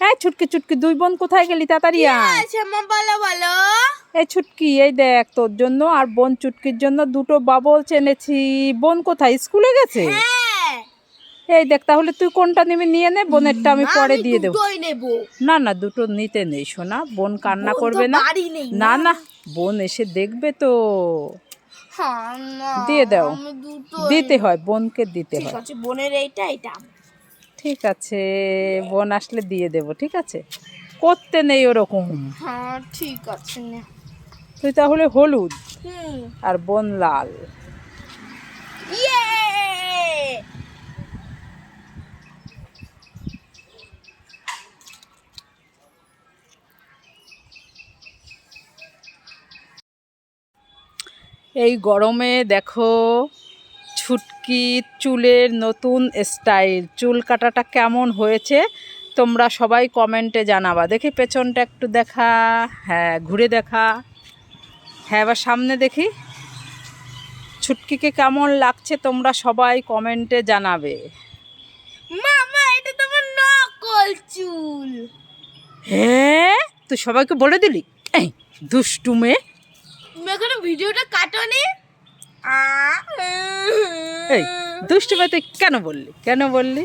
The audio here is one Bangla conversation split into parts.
হ্যাঁ ছুটকি ছুটকি দুই বোন কোথায় গেলি তাড়াতাড়ি বলো বলো। এই ছুটকি এই দেখ তোর জন্য আর বোন চুটকির জন্য দুটো বাবল এনেছি। বোন কোথায়? স্কুলে গেছে? হ্যাঁ। এই দেখ তাহলে তুই কোনটা নিবি? নিয়ে নে বোনেরটা আমি পরে দিয়ে দেবো। না না দুটো নিতে নেই সোনা। বোন কান্না করবে না। না না বোন এসে দেখবে তো। দিয়ে দাও। দিতে হয় বোনকে দিতে হয়। বোনের এইটা এটা ঠিক আছে বোন আসলে দিয়ে দেবো ঠিক আছে? করতে নেই ওরকম। হ্যাঁ ঠিক আছে তুই তাহলে হলুদ আর বোন লাল। ইয়ে! এই গরমে দেখো ছুটকি চুলের নতুন স্টাইল চুল কাটাটা কেমন হয়েছে তোমরা সবাই কমেন্টে জানাবা। দেখি পেছনটা একটু দেখা হ্যাঁ ঘুরে দেখা। হ্যাঁ এবার সামনে দেখি। ছুটকিকে কেমন লাগছে তোমরা সবাই কমেন্টে জানাবে। মামা এটা তোমার নকল চুল। হ্যাঁ তুই সবাইকে বলে দিলি? এই দুষ্টু মেয়ে। তুমি এখনও ভিডিওটা কাটোনি? আ এই দুষ্টু মেয়ে তুই কেন বললি? কেন বললি?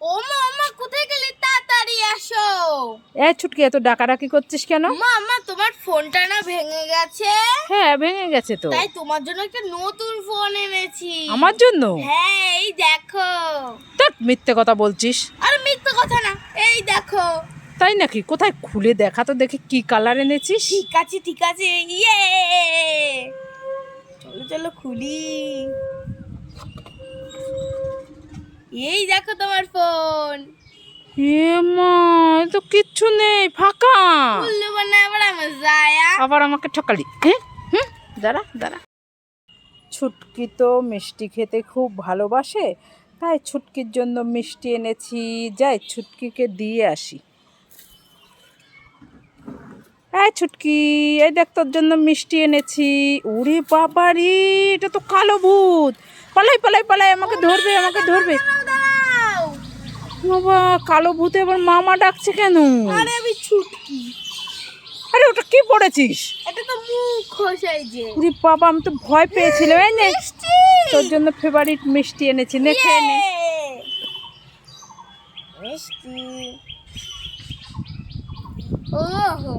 ও মামা কোথায় গেলে তাড়াতাড়ি আসো? এ ছুটকি এত ডাকাডাকি করছিস কেন? মামা তোমার ফোনটা না ভেঙে গেছে? হ্যাঁ ভেঙে গেছে তো। তাই তোমার জন্য একটা নতুন ফোন এনেছি। আমার জন্য? হ্যাঁ এই দেখো। তোর মিথ্যে কথা বলছিস। আর মিথ্যে কথা না এই দেখো। তাই নাকি? কোথায় খুলে দেখা তো দেখি কি কালার এনেছিস? ঠিক আছে ঠিক আছে ইয়ে। চলো চলো খুলি। এই দেখো তোমার ফোন। এ মা তো কিচ্ছু নেই ফাঁকা। মানে আবার আমার যায়া। আবার আমাকে ঠকালি হ্যাঁ? হুম? দাঁড়া দাঁড়া। ছুটকি তো মিষ্টি খেতে খুব ভালোবাসে তাই ছুটকির জন্য মিষ্টি এনেছি। যাই ছুটকিকে দিয়ে আসি। এই ছুটকি এই দেখ তোর জন্য মিষ্টি এনেছি। উরে বাবারি এটা তো কালো ভূত। পালাই পালাই পালাই আমাকে ধরবে আমাকে ধরবে। বাবা কালো ভূতে আবার মামা ডাকছে কেন? আরে আমি ছুটকি। আরে ওটা কি পড়েছিস? এটা তো মুখ খোসাই যে। বাবা আমি তো ভয় পেয়েছিলাম এই নে। তোর জন্য ফেভারিট মিষ্টি এনেছি নে খেয়ে নে! মিষ্টি। ওহো।